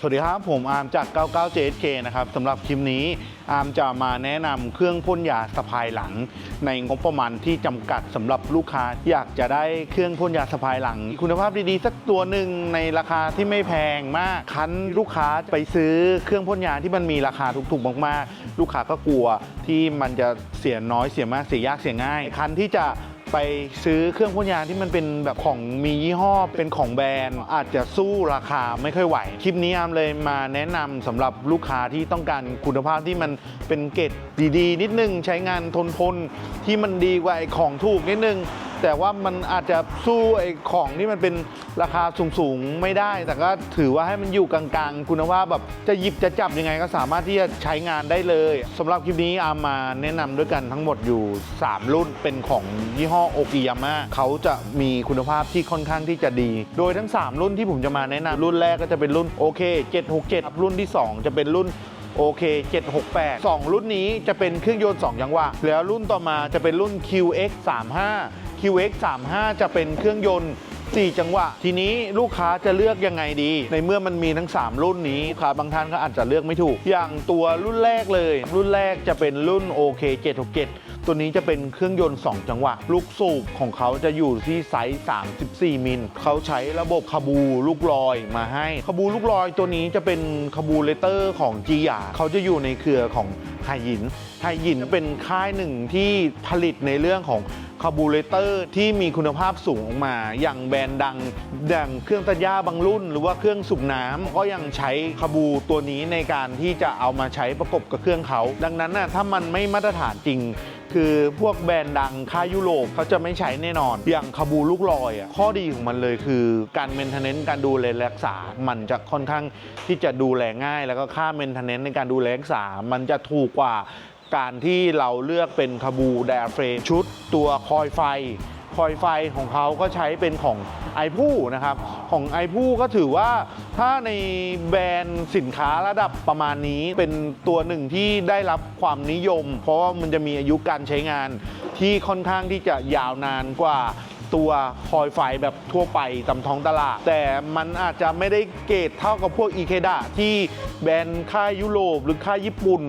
สวัสดีครับ ผมอาร์มจาก 99JSK นะครับสำหรับคลิปนี้อาร์มจะมาแนะนำเครื่องพ่นยาสะพายหลัง ในงบประมาณที่จำกัดสำหรับลูกค้าอยากจะได้เครื่องพ่นยาสะพายหลัง คุณภาพดีๆ สักตัวหนึ่งในราคาที่ไม่แพงมาก คันลูกค้าไปซื้อเครื่องพ่นยาที่มันมีราคาถูกๆมากๆ ลูกค้าก็กลัวที่มันจะเสียน้อยเสียมากเสียยากเสียง่าย คันที่จะ ไปซื้อเครื่องพ่นยาที่มันเป็นแบบของมียี่ห้อเป็นของแบรนด์ อาจจะสู้ราคาไม่ค่อยไหว คลิปนี้อามเลยมาแนะนำสำหรับลูกค้าที่ต้องการคุณภาพที่มันเป็นเกรดดีๆ นิดนึงใช้งานทนทนที่มันดีกว่าไอ้ของถูกนิดนึง แต่ว่ามันอาจจะสู้ไอ้ของที่มันเป็นราคาสูงๆไม่ได้ แต่ก็ถือว่าให้มันอยู่กลางๆ คุณว่าแบบจะหยิบจะจับยังไงก็สามารถที่จะใช้งานได้เลย สำหรับคลิปนี้อามาแนะนำด้วยกันทั้งหมดอยู่ 3 รุ่นเป็นของยี่ห้อโอกิยาม่าเขาจะมีคุณภาพที่ค่อนข้างที่จะดี โดยทั้ง 3 รุ่นที่ผมจะมาแนะนำรุ่นแรกก็จะเป็นรุ่นโอเค767 รุ่นที่ 2 จะเป็นรุ่นโอเค768 2 รุ่นนี้จะเป็นเครื่องยนต์ 2 จังว่าแล้วรุ่นต่อมาจะเป็นรุ่น QX35 QX35 จะเป็นเครื่องยนต์ 4 จังหวะ ทีนี้ลูกค้าจะเลือกยังไงดี ในเมื่อมันมีทั้ง 3 รุ่นนี้ลูกค้าบางท่านก็อาจจะเลือกไม่ถูก อย่างตัวรุ่นแรกเลย รุ่นแรกจะเป็นรุ่น OK767 ตัวนี้จะเป็นเครื่องยนต์ 2 จังหวะ ลูกสูบของเขาจะอยู่ที่ไซส์ 34 มิล เขาใช้ระบบคาบูลูกลอยมาให้คาบูลูกลอยตัวนี้จะเป็นคาบูเลเตอร์ของจียาเขาจะอยู่ในเครือของไฮยินไฮยินเป็นค่ายหนึ่งที่ผลิตในเรื่องของคาบูเลเตอร์ที่มีคุณภาพสูงออกมา อย่างแบรนด์ดังอย่างเครื่องตัดหญ้าบางรุ่น หรือว่าเครื่องสูบน้ำก็ยังใช้คาบูตัวนี้ในการที่จะเอามาใช้ประกบกับเครื่องเขา ดังนั้นน่ะถ้ามันไม่มาตรฐานจริง คือพวกแบรนด์ดังค่ายยุโรปเขาจะไม่ใช้แน่นอน อย่างคาบูลูกลอยอะข้อดีของมันเลยคือการเมนเทนเนนต์การดูแลรักษา มันจะค่อนข้างที่จะดูแลง่าย แล้วก็ค่าเมนเทนเนนต์ในการดูแลรักษา มันจะถูกกว่าการที่เราเลือกเป็นคาบูไดอะเฟรมชุดตัวคอยไฟ คอยไฟของเขาก็ใช้เป็นของไอพูนะครับ ของไอพูก็ถือว่าถ้าในแบรนด์สินค้าระดับประมาณนี้เป็นตัวหนึ่งที่ได้รับความนิยม เพราะว่ามันจะมีอายุการใช้งานที่ค่อนข้างที่จะยาวนานกว่าตัวคอยไฟแบบทั่วไปตามท้องตลาด แต่มันอาจจะไม่ได้เกรดเท่ากับพวกอีเคดะที่แบรนด์ค่ายยุโรปหรือค่ายญี่ปุ่น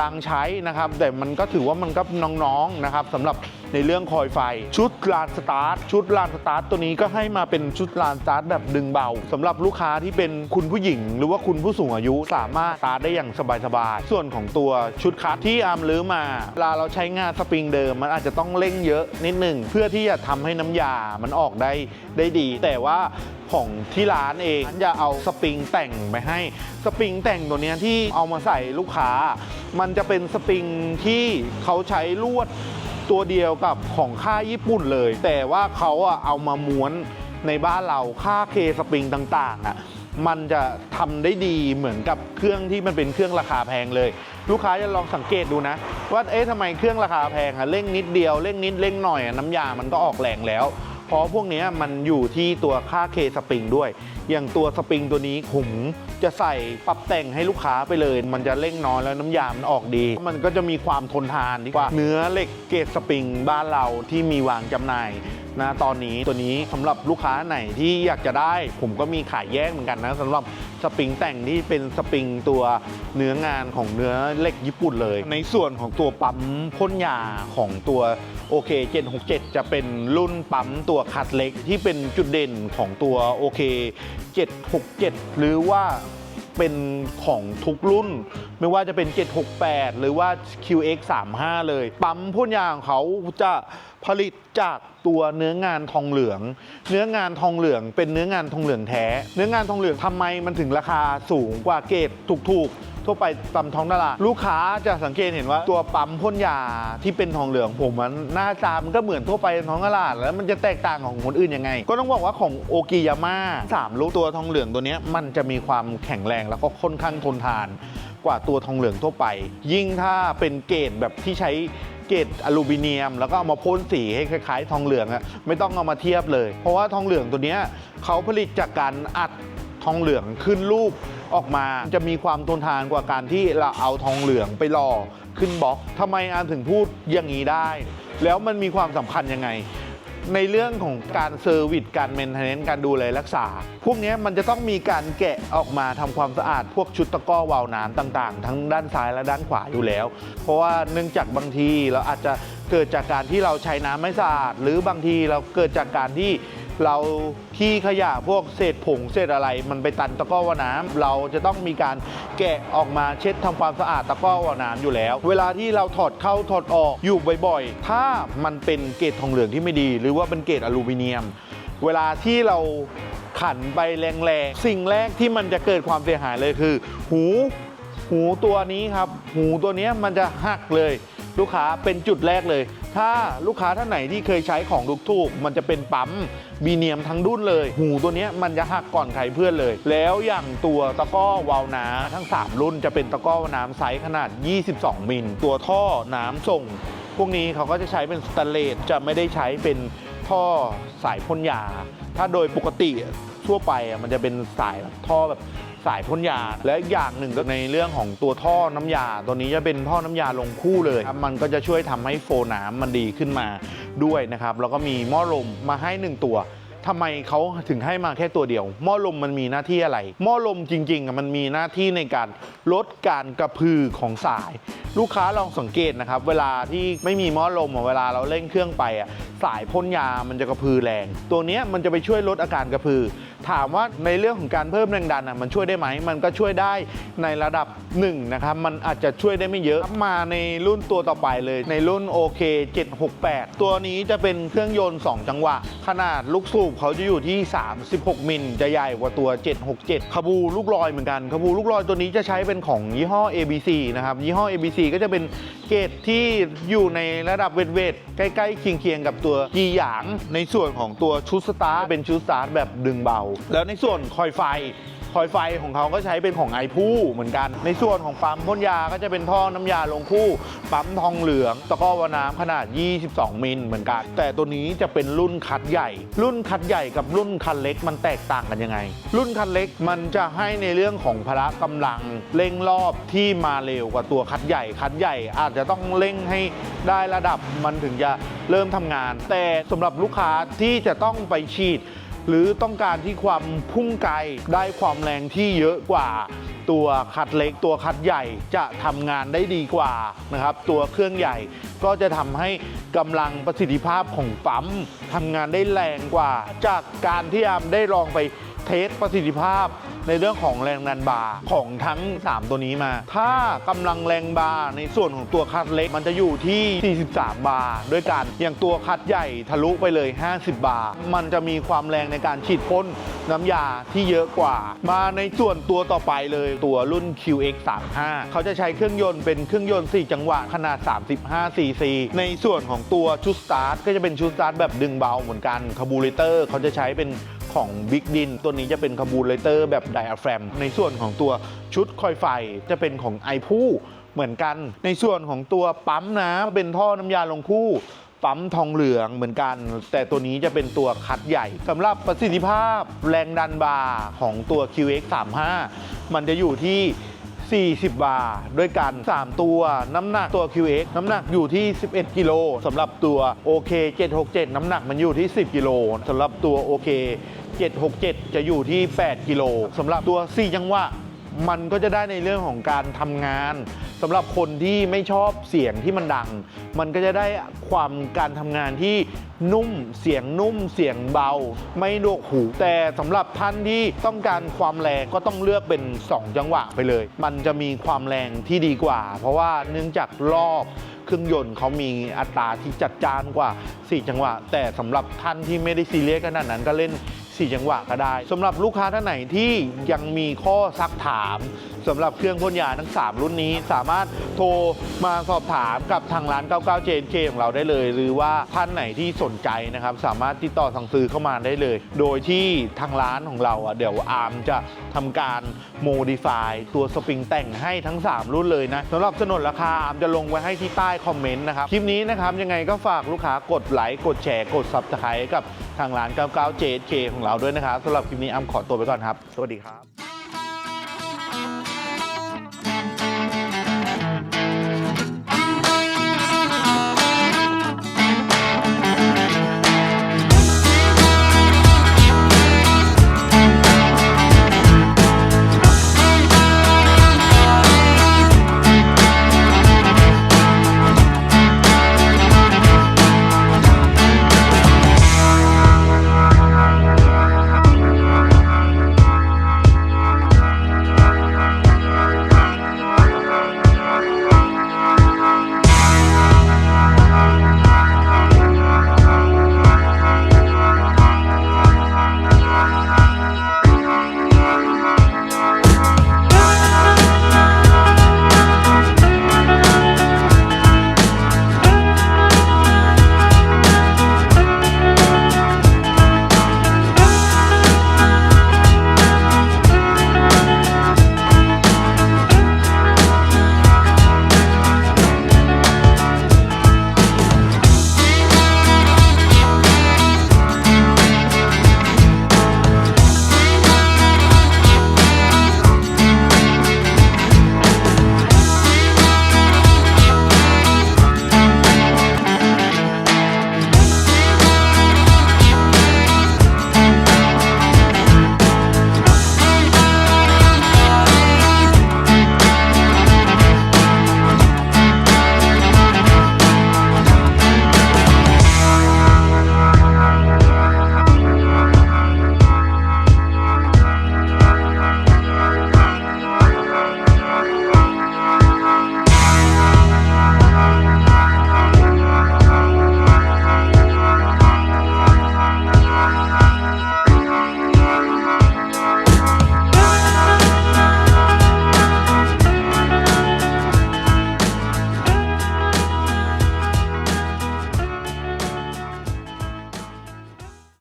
ดังๆใช้นะครับ แต่มันก็ถือว่ามันก็น้องๆนะครับสำหรับในเรื่องคอยไฟ ชุดลานสตาร์ทชุดลานสตาร์ทตัวนี้ก็ให้มาเป็นชุดลานสตาร์ทแบบดึงเบาสำหรับลูกค้าที่เป็นคุณผู้หญิง หรือว่าคุณผู้สูงอายุสามารถสตาร์ทได้อย่างสบายๆส่วนของตัวชุดคัสที่อาร์มลื้อมาเวลาเราใช้งานสปริงเดิม มันอาจจะต้องเร่งเยอะนิดหนึ่งเพื่อที่จะทำให้น้ำยามันออกได้ได้ดี แต่ว่าของที่ร้านเองจะเอาสปริงแต่งไปให้สปริงแต่งตัวนี้ที่เอามาใส่ลูกค้า มันจะเป็นสปริงที่เขาใช้ลวดตัวเดียวกับของค่ายญี่ปุ่นเลย แต่ว่าเขาอะเอามาม้วนในบ้านเราค่าเคสปริงต่างๆอะมันจะทำได้ดีเหมือนกับเครื่องที่มันเป็นเครื่องราคาแพงเลย ลูกค้าจะลองสังเกตดูนะ ว่าเอ๊ะทำไมเครื่องราคาแพงอะเร่งนิดเดียวเร่งนิดเร่งหน่อยน้ำยามันก็ออกแรงแล้ว เพราะพวกนี้มันอยู่ที่ตัวค่าเคสปริงด้วย อย่างตัวสปริงตัวนี้ผมจะใส่ปรับแต่งให้ลูกค้าไปเลย มันจะเร่งน้อยแล้วน้ำยามันออกดี มันก็จะมีความทนทานดีกว่า เนื้อเหล็กเกรดสปริงบ้านเราที่มีวางจำหน่าย นะตอนนี้ตัวนี้สำหรับลูกค้าไหนที่อยากจะได้ ผมก็มีขายแยกเหมือนกันนะสำหรับสปริงแต่งที่เป็นสปริงตัวเนื้องานของเนื้อเหล็กญี่ปุ่นเลย ในส่วนของตัวปั๊มพ่นยาของตัวโอเค767 จะเป็นรุ่นปั๊มตัวคัดเล็กที่เป็นจุดเด่นของตัวโอเค767 หรือว่า เป็นของทุกรุ่น ไม่ว่าจะเป็น 768 หรือว่า QX 35 เลย ปั๊มพ่นยางเขาจะผลิตจากตัวเนื้องานทองเหลือง เนื้องานทองเหลืองเป็นเนื้องานทองเหลืองแท้ เนื้องานทองเหลืองทำไมมันถึงราคาสูงกว่าเกรดถูกๆ ทั่วไปตามท้องตลาดลูกค้าจะสังเกตเห็นว่าตัวปั๊มพ่นยาที่เป็นทองเหลืองผมมันหน้าตามันก็เหมือนทั่วไปท้องตลาด แล้วมันจะแตกต่างของคนอื่นยังไง ก็ต้องบอกว่าของโอกิยาม่าสามลูกตัวทองเหลืองตัวนี้มันจะมีความแข็งแรงแล้วก็ค่อนข้างทนทานกว่าตัวทองเหลืองทั่วไป ยิ่งถ้าเป็นเกรดแบบที่ใช้เกรดอลูมิเนียม แล้วก็เอามาพ่นสีให้คล้ายๆ ทองเหลืองอะไม่ต้องเอามาเทียบเลย เพราะว่าทองเหลืองตัวนี้เขาผลิตจากการอัด องเหลืองขึ้นรูปออกมาจะมีความทนทานกว่าการที่เราเอาทองเหลืองไปหล่อขึ้นบล็อกทำไมอานถึงพูดอย่างนี้ได้ แล้วมันมีความสำคัญยังไง ในเรื่องของการเซอร์วิสการเมนเทนเนนการดูแลรักษา พวกนี้มันจะต้องมีการแกะออกมาทำความสะอาด พวกชุดตะกร้อวาล์วน้ำต่าง ๆ ทั้งด้านซ้ายและด้านขวาอยู่แล้ว เพราะว่าเนื่องจากบางทีเราอาจจะเกิดจากการที่เราใช้น้ำไม่สะอาด หรือบางทีเราเกิดจากการที่ เราขี้ขยะพวกเศษผงเศษอะไร มันไปตันตะกร้อวาน้ำเราจะต้องมีการแกะออกมาเช็ดทำความสะอาดตะกร้อวาน้ำอยู่แล้ว เวลาที่เราถอดเข้าถอดออกอยู่บ่อยๆ ถ้ามันเป็นเกรดทองเหลืองที่ไม่ดี หรือว่าเป็นเกรดอลูมิเนียม เวลาที่เราขันไปแรงๆ สิ่งแรกที่มันจะเกิดความเสียหายเลยคือ หู หูตัวนี้ครับ หูตัวนี้มันจะหักเลย ลูกค้าเป็นจุดแรกเลย ถ้าลูกค้าท่านไหนที่เคยใช้ของลูกทูกมันจะเป็นปั๊มบีเนียมทั้งดุ้นเลย หูตัวนี้มันจะหักก่อนใครเพื่อนเลย แล้วอย่างตัวตะก้อวาล์วน้ำทั้ง 3 รุ่นจะเป็นตะก้อน้ำไซส์ขนาด 22 มิล ตัวท่อน้ำส่ง พวกนี้เขาก็จะใช้เป็นสแตเลสจะไม่ได้ใช้เป็นท่อสายพ่นยา ถ้าโดยปกติทั่วไปมันจะเป็นสายท่อแบบ สายพ่นยา และอีกอย่างหนึ่งก็ในเรื่องของตัวท่อน้ำยา ตัวนี้จะเป็นท่อน้ำยาลงคู่เลยครับมันก็จะช่วยทำให้โฟน้ำมันดีขึ้นมาด้วยนะครับ แล้วก็มีหม้อลมมาให้หนึ่งตัวทำไมเขาถึงให้มาแค่ตัวเดียว หม้อลมมันมีหน้าที่อะไร หม้อลมจริงๆอะมันมีหน้าที่ในการลดการกระพือของสาย ลูกค้าลองสังเกตนะครับ เวลาที่ไม่มีหม้อลมอะเวลาเราเร่งเครื่องไปอะสายพ่นยามันจะกระพือแรง ตัวเนี้ยมันจะไปช่วยลดอาการกระพือ ถามว่าในเรื่องของการเพิ่มแรงดันอะมันช่วยได้ไหม มันก็ช่วยได้ในระดับหนึ่งนะครับ มันอาจจะช่วยได้ไม่เยอะมาในรุ่นตัวต่อไปเลย ในรุ่น OK 768 ตัวนี้จะเป็นเครื่องยนต์ 2 จังหวะ ขนาดลูกสูบเขาจะอยู่ที่ 36 มิล จะใหญ่กว่าตัว 767ขบูลูกลอยเหมือนกันขบูลูกลอยตัวนี้จะใช้เป็นของยี่ห้อ ABC นะครับ ยี่ห้อ ABC ก็จะเป็นเกรดที่อยู่ในระดับเวทเวทใกล้ๆเคียงๆกับตัวจีหยาง ในส่วนของตัวชุดสตาร์เป็นชุดสตาร์แบบดึงเบาแล้วในส่วนคอยไฟ คอยไฟของเขาก็ใช้เป็นของไอพูเหมือนกัน ในส่วนของปั๊มพ่นยาก็จะเป็นท่อน้ำยาลงคู่ปั๊มทองเหลืองตะกร้อวาน้ำขนาด 22 มิลเหมือนกัน แต่ตัวนี้จะเป็นรุ่นคัดใหญ่ รุ่นคัดใหญ่กับรุ่นคันเล็กมันแตกต่างกันยังไง รุ่นคันเล็กมันจะให้ในเรื่องของพละกำลังเร่งรอบที่มาเร็วกว่าตัวคัดใหญ่คัดใหญ่อาจจะต้องเร่งให้ได้ระดับมันถึงจะเริ่มทำงาน แต่สำหรับลูกค้าที่จะต้องไปฉีด หรือต้องการที่ความพุ่งไกลได้ความแรงที่เยอะกว่า ตัวคัดเล็กตัวคัดใหญ่จะทำงานได้ดีกว่านะครับ ตัวเครื่องใหญ่ก็จะทำให้กำลังประสิทธิภาพของปั๊มทำงานได้แรงกว่า จากการที่อามได้ลองไปเทสประสิทธิภาพในเรื่องของแรงดันบาร์ของทั้ง 3 ตัวนี้มา ถ้ากำลังแรงบาร์ในส่วนของตัวคัดเล็ก มันจะอยู่ที่ 43 บาร์ด้วยกัน อย่างตัวคัดใหญ่ทะลุไปเลย 50 บาร์มันจะมีความแรงในการฉีดพ่นน้ำยาที่เยอะกว่า มาในส่วนตัวต่อไปเลยตัวรุ่น QX 35เขาจะใช้เครื่องยนต์เป็นเครื่องยนต์ 4 จังหวะขนาด 35 cc ในส่วนของตัวชุดสตาร์ทก็จะเป็นชุดสตาร์ทแบบดึงเบาเหมือนกันคาบูเรเตอร์เขาจะใช้เป็น ของบิ๊กดินตัวนี้จะเป็นคาบูเลเตอร์แบบไดอะแฟรมในส่วนของตัวชุดคอยไฟจะเป็นของไอพูเหมือนกัน ในส่วนของตัวปั๊มน้ำเป็นท่อน้ำยาลงคู่ปั๊มทองเหลืองเหมือนกัน แต่ตัวนี้จะเป็นตัวคัดใหญ่สำหรับประสิทธิภาพแรงดันบาร์ของตัว QX 35 มันจะอยู่ที่ 40 บาทด้วยกัน 3 ตัว น้ำหนักตัว QX น้ำหนักอยู่ที่ 11 กิโลสำหรับตัว OK 767 น้ำหนักมันอยู่ที่ 10 กิโลสำหรับตัว OK 767 จะอยู่ที่ 8 กิโลสำหรับตัว 4 จังหวะ มันก็จะได้ในเรื่องของการทำงาน สำหรับคนที่ไม่ชอบเสียงที่มันดัง มันก็จะได้ความการทำงานที่นุ่มเสียงนุ่มเสียงเบา ไม่หนวกหู แต่สำหรับท่านที่ต้องการความแรงก็ต้องเลือกเป็น 2 จังหวะไปเลย มันจะมีความแรงที่ดีกว่า เพราะว่าเนื่องจากรอบเครื่องยนต์เขามีอัตราที่จัดจ้านกว่า 4 จังหวะ แต่สำหรับท่านที่ไม่ได้ซีเรียสขนาดนั้นก็เล่น 4 จังหวะก็ได้สำหรับลูกค้าท่านไหนที่ยังมีข้อซักถามสำหรับเครื่องพ่นยาทั้ง 3 รุ่นนี้สามารถโทรมาสอบถามกับทางร้าน 99 JNK ของเราได้เลย หรือว่าท่านไหนที่สนใจนะครับ สามารถติดต่อสั่งซื้อเข้ามาได้เลย โดยที่ทางร้านของเราอะเดี๋ยวอาร์มจะทำการโมดิฟายตัวสปริงแต่งให้ทั้ง 3 รุ่นเลยนะสำหรับสนนราคาอาร์มจะลงไว้ให้ที่ใต้คอมเมนต์นะครับ คลิปนี้นะครับยังไงก็ฝากลูกค้ากดไลค์กดแชร์กด Subscribe กับ ทางร้าน 99JK ของเราด้วยนะครับสำหรับคลิปนี้อาร์มขอตัวไปก่อนครับ สวัสดีครับ